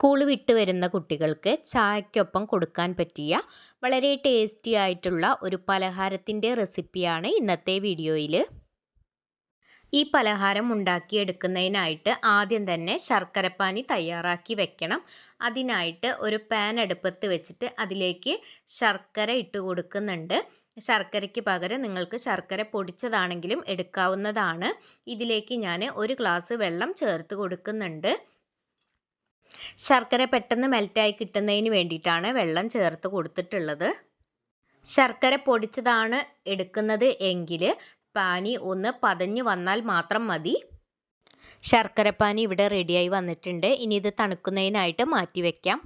School വിട്ട് വരുന്ന കുട്ടികൾക്ക് ചായക്കൊപ്പം കൊടുക്കാൻ പറ്റിയ വളരെ ടേസ്റ്റി ആയിട്ടുള്ള ഒരു പലഹാരത്തിന്റെ റെസിപ്പിയാണ് ഇന്നത്തെ വീഡിയോയിൽ ഈ പലഹാരം ഉണ്ടാക്കിയെടുക്കുന്നതിനായിട്ട് ആദ്യം തന്നെ ശർക്കരപ്പാനി തയ്യാറാക്കി വെക്കണം. അതിനായിട്ട് ഒരു പാൻ അടുപ്പത്ത് വെച്ചിട്ട് അതിലേക്ക് ശർക്കര ഇട്ട് കൊടുക്കുന്നുണ്ട്. ശർക്കരയ്ക്ക് പകരം നിങ്ങൾക്ക് ശർക്കര പൊടിച്ചതാണെങ്കിലും എടുക്കാവുന്നതാണ്. ഇതിലേക്ക് ഞാൻ ഒരു ഗ്ലാസ് വെള്ളം ചേർത്ത് കൊടുക്കുന്നുണ്ട്. ശർക്കര പെട്ടെന്ന് മെൽറ്റായി കിട്ടുന്നതിന് വേണ്ടിയിട്ടാണ് വെള്ളം ചേർത്ത് കൊടുത്തിട്ടുള്ളത്. ശർക്കര പൊടിച്ചതാണ് എടുക്കുന്നത് എങ്കിൽ പാനി ഒന്ന് പതഞ്ഞ് വന്നാൽ മാത്രം മതി. ശർക്കരപ്പാനി ഇവിടെ റെഡിയായി വന്നിട്ടുണ്ട്. ഇനി ഇത് തണുക്കുന്നതിനായിട്ട് മാറ്റി വയ്ക്കാം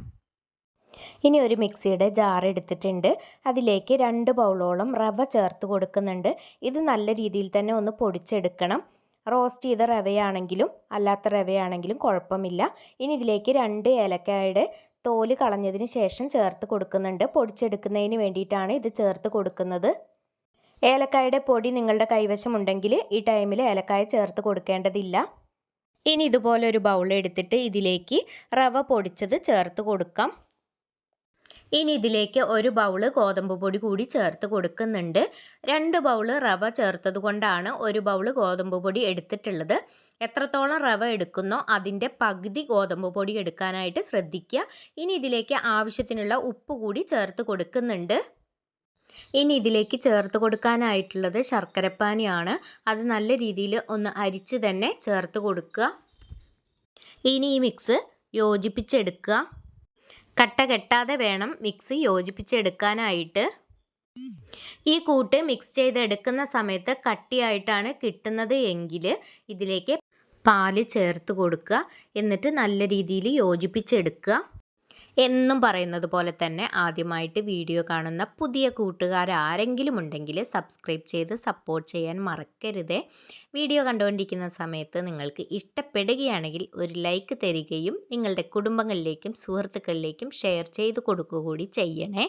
ഇനി ഒരു മിക്സിയുടെ ജാർ എടുത്തിട്ടുണ്ട്. അതിലേക്ക് രണ്ട് ബൗളോളം റവ ചേർത്ത് കൊടുക്കുന്നുണ്ട്. ഇത് നല്ല രീതിയിൽ തന്നെ ഒന്ന് പൊടിച്ചെടുക്കണം. റോസ്റ്റ് ചെയ്ത റവയാണെങ്കിലും അല്ലാത്ത റവയാണെങ്കിലും കുഴപ്പമില്ല. ഇനി ഇതിലേക്ക് രണ്ട് ഏലക്കായുടെ തോൽ കളഞ്ഞതിന് ശേഷം ചേർത്ത് കൊടുക്കുന്നുണ്ട്. പൊടിച്ചെടുക്കുന്നതിന് വേണ്ടിയിട്ടാണ് ഇത് ചേർത്ത് കൊടുക്കുന്നത്. ഏലക്കായുടെ പൊടി നിങ്ങളുടെ കൈവശം ഉണ്ടെങ്കിൽ ഈ ടൈമിൽ ഏലക്കായ ചേർത്ത് കൊടുക്കേണ്ടതില്ല. ഇനി ഇതുപോലെ ഒരു ബൗൾ ഇതിലേക്ക് റവ പൊടിച്ചത് ചേർത്ത് കൊടുക്കാം. ഇനി ഇതിലേക്ക് ഒരു ബൗൾ ഗോതമ്പ് പൊടി കൂടി ചേർത്ത് കൊടുക്കുന്നുണ്ട്. രണ്ട് ബൗൾ റവ ചേർത്തത് കൊണ്ടാണ് ഒരു ബൗൾ ഗോതമ്പ് പൊടി എടുത്തിട്ടുള്ളത്. എത്രത്തോളം റവ എടുക്കുന്നോ അതിന്റെ പകുതി ഗോതമ്പ് പൊടി എടുക്കാനായിട്ട് ശ്രദ്ധിക്കുക. ഇനി ഇതിലേക്ക് ആവശ്യത്തിനുള്ള ഉപ്പ് കൂടി ചേർത്ത് കൊടുക്കുന്നുണ്ട്. ഇനി ഇതിലേക്ക് ചേർത്ത് കൊടുക്കാനായിട്ടുള്ളത് ശർക്കരപ്പാനിയാണ്. അത് നല്ല രീതിയിൽ ഒന്ന് അരിച്ച് തന്നെ ചേർത്ത് കൊടുക്കുക. ഇനി ഈ മിക്സ് യോജിപ്പിച്ചെടുക്കുക. കട്ട കെട്ടാതെ വേണം മിക്സ് യോജിപ്പിച്ചെടുക്കാനായിട്ട്. ഈ കൂട്ട് മിക്സ് ചെയ്ത് എടുക്കുന്ന സമയത്ത് കട്ടിയായിട്ടാണ് കിട്ടുന്നത് എങ്കിൽ ഇതിലേക്ക് പാൽ ചേർത്ത് കൊടുക്കുക. എന്നിട്ട് നല്ല രീതിയിൽ യോജിപ്പിച്ചെടുക്കുക. എന്നും പറയുന്നത് പോലെ തന്നെ ആദ്യമായിട്ട് വീഡിയോ കാണുന്ന പുതിയ കൂട്ടുകാർ ആരെങ്കിലും ഉണ്ടെങ്കിൽ സബ്സ്ക്രൈബ് ചെയ്ത് സപ്പോർട്ട് ചെയ്യാൻ മറക്കരുത്. വീഡിയോ കണ്ടുകൊണ്ടിരിക്കുന്ന സമയത്ത് നിങ്ങൾക്ക് ഇഷ്ടപ്പെടുകയാണെങ്കിൽ ഒരു ലൈക്ക് തരികയും നിങ്ങളുടെ കുടുംബങ്ങളിലേക്കും സുഹൃത്തുക്കളിലേക്കും ഷെയർ ചെയ്ത് കൊടുക്കുക കൂടി ചെയ്യണേ.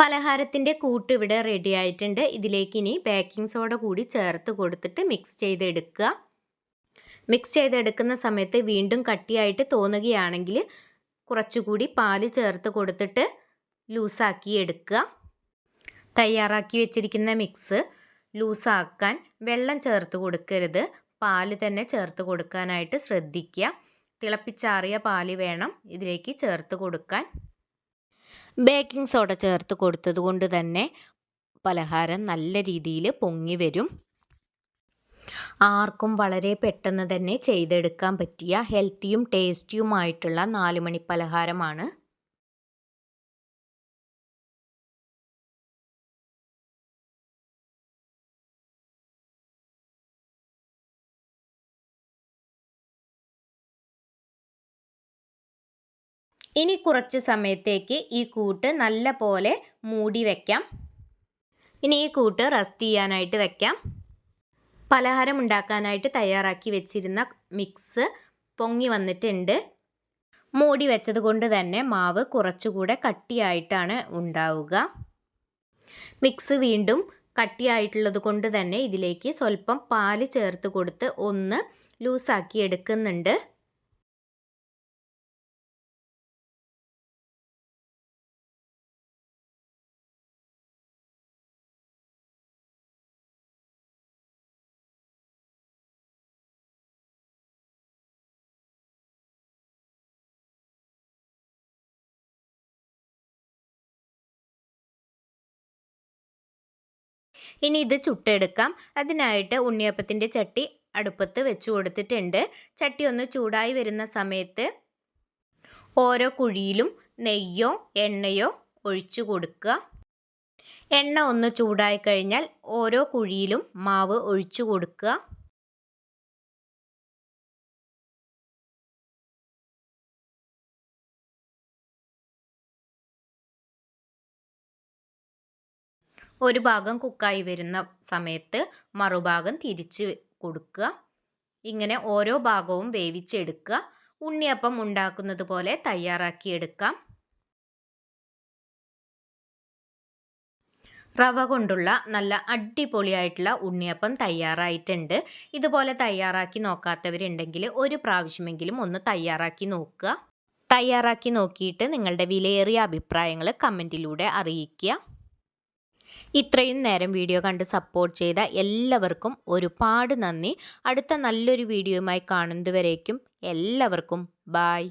പലഹാരത്തിന്റെ കൂട്ട് ഇവിടെ റെഡി ആയിട്ടുണ്ട്. ഇതിലേക്ക് ഇനി ബേക്കിംഗ് സോഡ കൂടി ചേർത്ത് കൊടുത്തിട്ട് മിക്സ് ചെയ്തെടുക്കുക. മിക്സ് ചെയ്തെടുക്കുന്ന സമയത്ത് വീണ്ടും കട്ടിയായിട്ട് തോന്നുകയാണെങ്കിൽ കുറച്ചുകൂടി പാൽ ചേർത്ത് കൊടുത്തിട്ട് ലൂസാക്കി എടുക്കുക. തയ്യാറാക്കി വെച്ചിരിക്കുന്ന മിക്സ് ലൂസാക്കാൻ വെള്ളം ചേർത്ത് കൊടുക്കരുത്. പാൽ തന്നെ ചേർത്ത് കൊടുക്കാനായിട്ട് ശ്രദ്ധിക്കുക. തിളപ്പിച്ചാറിയ പാൽ വേണം ഇതിലേക്ക് ചേർത്ത് കൊടുക്കാൻ. ബേക്കിംഗ് സോഡ ചേർത്ത് കൊടുത്തത് കൊണ്ട് തന്നെ പലഹാരം നല്ല രീതിയിൽ പൊങ്ങി വരും. ആർക്കും വളരെ പെട്ടെന്ന് തന്നെ ചെയ്തെടുക്കാൻ പറ്റിയ ഹെൽത്തിയും ടേസ്റ്റിയുമായിട്ടുള്ള നാലുമണി പലഹാരമാണ്. ഇനി കുറച്ച് സമയത്തേക്ക് ഈ കൂട്ട് നല്ല പോലെ മൂടി വയ്ക്കാം ഇനി ഈ കൂട്ട് റസ്റ്റ് ചെയ്യാനായിട്ട് വെക്കാം. പലഹാരം ഉണ്ടാക്കാനായിട്ട് തയ്യാറാക്കി വെച്ചിരുന്ന മിക്സ് പൊങ്ങി വന്നിട്ടുണ്ട്. മൂടി വെച്ചത് കൊണ്ട് തന്നെ മാവ് കുറച്ചുകൂടെ കട്ടിയായിട്ടാണ് ഉണ്ടാവുക. മിക്സ് വീണ്ടും കട്ടിയായിട്ടുള്ളത് കൊണ്ട് തന്നെ ഇതിലേക്ക് സ്വല്പം പാൽ ചേർത്ത് കൊടുത്ത് ഒന്ന് ലൂസാക്കി എടുക്കുന്നുണ്ട്. ഇനി ഇത് ചുട്ടെടുക്കാം. അതിനായിട്ട് ഉണ്ണിയപ്പത്തിന്റെ ചട്ടി അടുപ്പത്ത് വെച്ച് കൊടുത്തിട്ടുണ്ട്. ചട്ടി ഒന്ന് ചൂടായി വരുന്ന സമയത്ത് ഓരോ കുഴിയിലും നെയ്യോ എണ്ണയോ ഒഴിച്ചു കൊടുക്കുക. എണ്ണ ഒന്ന് ചൂടായി കഴിഞ്ഞാൽ ഓരോ കുഴിയിലും മാവ് ഒഴിച്ചു കൊടുക്കുക. ഒരു ഭാഗം കുക്കായി വരുന്ന സമയത്ത് മറുഭാഗം തിരിച്ച് കൊടുക്കുക. ഇങ്ങനെ ഓരോ ഭാഗവും വേവിച്ചെടുക്കുക. ഉണ്ണിയപ്പം ഉണ്ടാക്കുന്നത് പോലെ തയ്യാറാക്കിയെടുക്കാം റവ കൊണ്ടുള്ള നല്ല അടിപൊളിയായിട്ടുള്ള ഉണ്ണിയപ്പം തയ്യാറായിട്ടുണ്ട്. ഇതുപോലെ തയ്യാറാക്കി നോക്കാത്തവരുണ്ടെങ്കിൽ ഒരു പ്രാവശ്യമെങ്കിലും ഒന്ന് തയ്യാറാക്കി നോക്കുക. തയ്യാറാക്കി നോക്കിയിട്ട് നിങ്ങളുടെ വിലയേറിയ അഭിപ്രായങ്ങൾ കമന്റിലൂടെ അറിയിക്കുക. ഇത്രയും നേരം വീഡിയോ കണ്ട് സപ്പോർട്ട് ചെയ്ത എല്ലാവർക്കും ഒരുപാട് നന്ദി. അടുത്ത നല്ലൊരു വീഡിയോയുമായി കാണുന്നതുവരേക്കും എല്ലാവർക്കും ബായ്